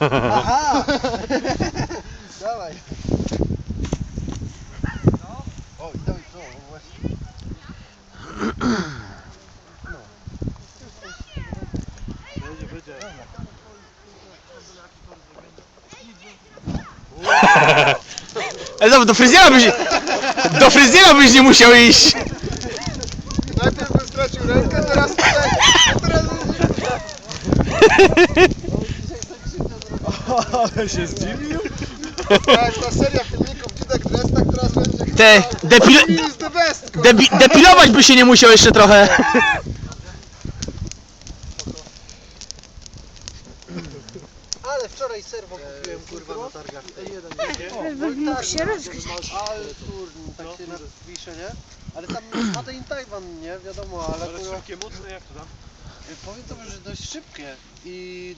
Aha! Dawaj. O, i dawaj to, o, właśnie. Będzie, będzie. Ale zobacz, do fryzjera byś... Do fryzjera byś nie musiał iść. Najpierw bym stracił rękę, teraz tutaj. Teraz... Ale się zdziwił. Tak, ta seria filmików Dzidek Dresta, która będzie... Te, depil... Is the best, kurwa. Debi depilować by się nie musiał jeszcze trochę. Ale wczoraj serwo kupiłem, kurwa, na targach. T1. Mógł się rozgrzeć. Ale kurde, tak się napisze, nie? Ale tam Made in Taiwan, nie? Wiadomo, ale Ale kurwa, szybkie, mocne, jak to tam? powiem tobie, że dość szybkie. I